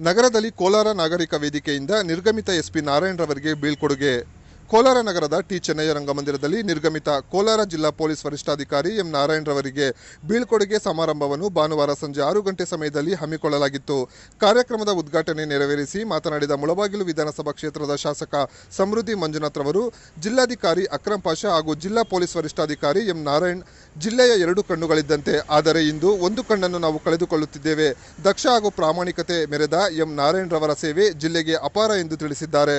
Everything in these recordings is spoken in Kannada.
ನಗರದಲ್ಲಿ ಕೋಲಾರ ನಾಗರಿಕ ವೇದಿಕೆಯಿಂದ ನಿರ್ಗಮಿತ ಎಸ್ಪಿ ನಾರಾಯಣರವರಿಗೆ ಬೀಳ್ಕೊಡುಗೆ ಕೋಲಾರ ನಗರದ ಟಿ ಚೆನ್ನಯ್ಯ ರಂಗಮಂದಿರದಲ್ಲಿ ನಿರ್ಗಮಿತ ಕೋಲಾರ ಜಿಲ್ಲಾ ಪೊಲೀಸ್ ವರಿಷ್ಠಾಧಿಕಾರಿ ಎಂ ನಾರಾಯಣರವರಿಗೆ ಬೀಳ್ಕೊಡುಗೆ ಸಮಾರಂಭವನ್ನು ಭಾನುವಾರ ಸಂಜೆ ಆರು ಗಂಟೆ ಸಮಯದಲ್ಲಿ ಹಮ್ಮಿಕೊಳ್ಳಲಾಗಿತ್ತು. ಕಾರ್ಯಕ್ರಮದ ಉದ್ಘಾಟನೆ ನೆರವೇರಿಸಿ ಮಾತನಾಡಿದ ಮುಳಬಾಗಿಲು ವಿಧಾನಸಭಾ ಕ್ಷೇತ್ರದ ಶಾಸಕ ಸಮೃದ್ಧಿ ಮಂಜುನಾಥ್ ರವರು, ಜಿಲ್ಲಾಧಿಕಾರಿ ಅಕ್ರಂ ಪಾಷಾ ಹಾಗೂ ಜಿಲ್ಲಾ ಪೊಲೀಸ್ ವರಿಷ್ಠಾಧಿಕಾರಿ ಎಂ ನಾರಾಯಣ್ ಜಿಲ್ಲೆಯ ಎರಡು ಕಣ್ಣುಗಳಿದ್ದಂತೆ. ಆದರೆ ಇಂದು ಒಂದು ಕಣ್ಣನ್ನು ನಾವು ಕಳೆದುಕೊಳ್ಳುತ್ತಿದ್ದೇವೆ. ದಕ್ಷ ಹಾಗೂ ಪ್ರಾಮಾಣಿಕತೆ ಮೆರೆದ ಎಂ ನಾರಾಯಣ್ ರವರ ಸೇವೆ ಜಿಲ್ಲೆಗೆ ಅಪಾರ ಎಂದು ತಿಳಿಸಿದ್ದಾರೆ.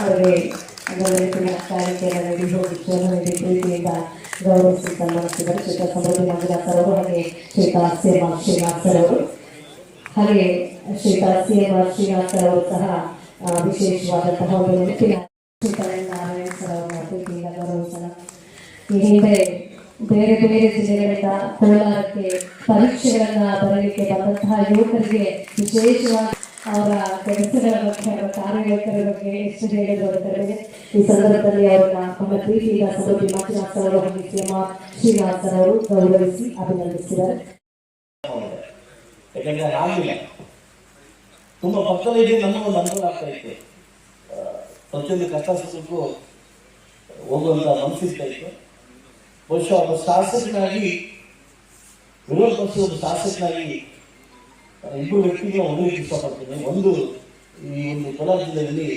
ಅವರಿಗೆ ಗೌರವಿಸಿದ ಕಾರ್ಯಕ್ರಮ ರೆಡಿ ಹೋಗಿದ್ದನ್ನು ಇಲ್ಲಿ ಪ್ರೀತಿಯಿಂದ ಗೌರವಿಸಿ ಸನ್ಮಾನಿಸಿದರು ಶ್ರೀತಾ ಸಮೃದ್ಧಿ ಮಂಜುನಾಥ್ ಅವರು ಹಾಗೆ ಶ್ರೀತಾ ಸೇವಾ ಶ್ರೀನಾಥ್ ಸರ್ ಅವರು ಹಾಗೆ ಶ್ರೀತಾ ಸೇವಾ ಶ್ರೀನಾಥ್ ಸರ್ ಅವರು ಸಹ ಆ, ವಿಶೇಷವಾದಂತಹ ಒಂದು ನೆನಪಿನ ಶ್ರೀತಾ ನಾರಾಯಣ ಸರ್ ಅವರನ್ನ ಪ್ರೀತಿಯಿಂದ ಗೌರವಿಸೋಣ ಈ ಹಿಂದೆ ಬೇರೆ ಬೇರೆ ಜಿಲ್ಲೆಗಳಿಂದ ಕೋಲಾರಕ್ಕೆ ಪರೀಕ್ಷೆಗಳನ್ನ ಬರಲಿಕ್ಕೆ ಬಂದಂತಹ ಯುವಕರಿಗೆ ವಿಶೇಷವಾಗಿ ಅವರ ಕೆಲಸಗಳ ಬಗ್ಗೆ ಅವರ ಬಗ್ಗೆ ಎಷ್ಟು ಹೇಳಿದ್ರು ಅಂತಂದ್ರೆ ಈ ಸಂದರ್ಭದಲ್ಲಿ ಅವರನ್ನ ನಮ್ಮ ಪ್ರೀತಿಯಿಂದ ಸಮೃದ್ಧಿ ಮಂಜುನಾಥ್ ಅವರು ಹಾಗೆ ಸಿಎಂ ಗೌರವಿಸಿ ಅಭಿನಂದಿಸಿದ್ದಾರೆ ಅದಾಗಿಲ್ಲ ತುಂಬಾ ಭಕ್ತರಿಗೆ ನಮಗೂ ಅನುಕೂಲ ಆಗ್ತಾ ಇತ್ತು. ಪ್ರತಿಯೊಂದು ಕಷ್ಟ ಸುಖಕ್ಕೂ ಹೋಗುವಂತ ಮನಸ್ಸಿರ್ತಾ ಇತ್ತು. ಬಹುಶಃ ಒಬ್ಬ ಶಾಸಕನಾಗಿ ವಿರೋಧ ಪಕ್ಷದ ಶಾಸಕನಾಗಿ ಇಬ್ಬರು ವ್ಯಕ್ತಿಗೆ ಒಂದು ಇಷ್ಟಪಡ್ತೀನಿ ಒಂದು ಈ ಒಂದು ಕೋಲಾರ ಜಿಲ್ಲೆಯಲ್ಲಿ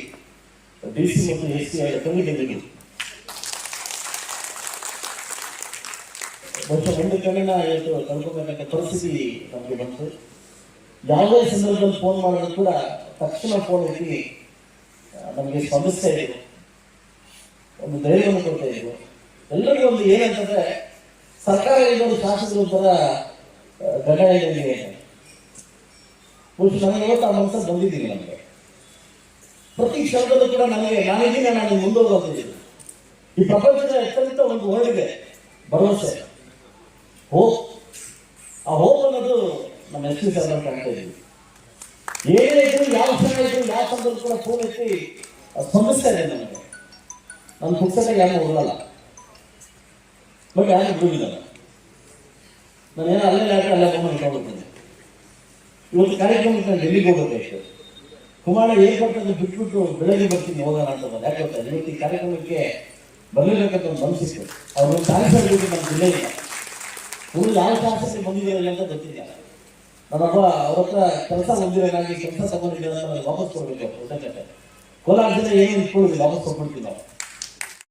ಡಿ ಸಿ ಮತ್ತು ಎಸ್ ಸಿ ಕಮಿಟಿಗಳು ಬಹುಶಃ ಒಂದು ಕಣ್ಣಿನ ಇವತ್ತು ಕಳ್ಕೊಬೇಕಂತ ಪರಿಸ್ಥಿತಿ ನಮಗೆ ಬಂತು. ಯಾವುದೇ ಸಂದರ್ಭದಲ್ಲಿ ಫೋನ್ ಮಾಡಿದ್ರು ಕೂಡ ತಕ್ಷಣ ಫೋನ್ ಎತ್ತಿ ನಮಗೆ ಸಮಸ್ಯೆ ಇದೆ ಒಂದು ಧೈರ್ಯವನ್ನು ಕೊಡ್ತಾ ಇದ್ರು. ಎಲ್ಲರಿಗೂ ಒಂದು ಏನಂತಂದ್ರೆ ಸರ್ಕಾರ ಇಲ್ಲೊಂದು ಶಾಸಕರು ಒಂಥರ ಆ, ಇದೆ ಬಹುಶಃ ನನಗೆ ಅಂತ ಬಂದಿದ್ದೀನಿ ನನಗೆ ಪ್ರತಿ ಕ್ಷಣದಲ್ಲೂ ಕೂಡ ನನಗೆ ನಾನಿದ್ದೀನಿ ನಾನು ಮುಂದೋಗಿದ್ದೀನಿ ಈ ಪ್ರಪಂಚದ ಅತ್ಯಂತ ಒಂದು ವರ್ಡ್ಗೆ ಭರವಸೆ. ಹೋಪ್, ಆ ಹೋಪ್ ಅನ್ನೋದು ನಮ್ಮ ಎಸ್ ಪಿ ಸರ್ ಕಾಣ್ತಾ ಇದ್ದೀವಿ ಏನೇ ಇದ್ರು ಯಾವ ಸಮಯ ಇದ್ರು, ಯಾವ ಸಂದರ್ಭ ಕೂಡ ಫೋನ್ ಎತ್ತಿ ಸ್ಪಂದಿಸ್ತಾ ಇದೆ ನನಗೆ. ನನ್ನ ಪುಸ್ತಕ ಯಾರು ಓದಲ್ಲ. ಬಟ್ ಯಾರು ಬಿಡುವುದಿಲ್ಲ ನಾನು ಏನೋ ಅಲ್ಲೇ ಅಲ್ಲೇ ಬಂದು ಇವತ್ತು ಕಾರ್ಯಕ್ರಮಕ್ಕೆ ನಾನು ಡೆಲ್ಲಿಗೆ ಹೋಗಬೇಕಾಯ್ತು ಕುಮಾರ ಬರ್ತದೆ ಬಿಟ್ಬಿಟ್ಟು ಬೆಳಗ್ಗೆ ಬರ್ತೀನಿ, ಹೋಗೋಣ ಅಂತ ಯಾಕೆ ಗೊತ್ತಾ? ಇವತ್ತು ಈ ಕಾರ್ಯಕ್ರಮಕ್ಕೆ ಬರಲೇಬೇಕಂತ ಒಂದು ಮನಸ್ಸಿತ್ತು. ಅವರು ಶಾಸಕರ ಜೊತೆ ನಮ್ಮ ಜಿಲ್ಲೆ ಇಲ್ಲ ಇವರು ಯಾವ ಶಾಸಕರು ಬಂದಿದ್ದೀರಲ್ಲ ಅಂತ ಗೊತ್ತಿಲ್ಲ. ನನ್ನಪ್ಪ ಅವ್ರ ಹತ್ರ ಕೆಲಸ ಬಂದಿರೋದಾಗಿ, ಕೆಲಸ ತಗೊಂಡಿದ್ದಾರೆ ನನಗೆ ವಾಪಸ್ ಕೊಡ್ಬೇಕು, ಕೃತಜ್ಞತೆ. ಕೋಲಾರ ಜಿಲ್ಲೆ ಏನು ಇಟ್ಕೊಳ್ಳಿ ವಾಪಸ್ ಕೊಟ್ಬಿಡ್ತೀನಿ ನಾವು.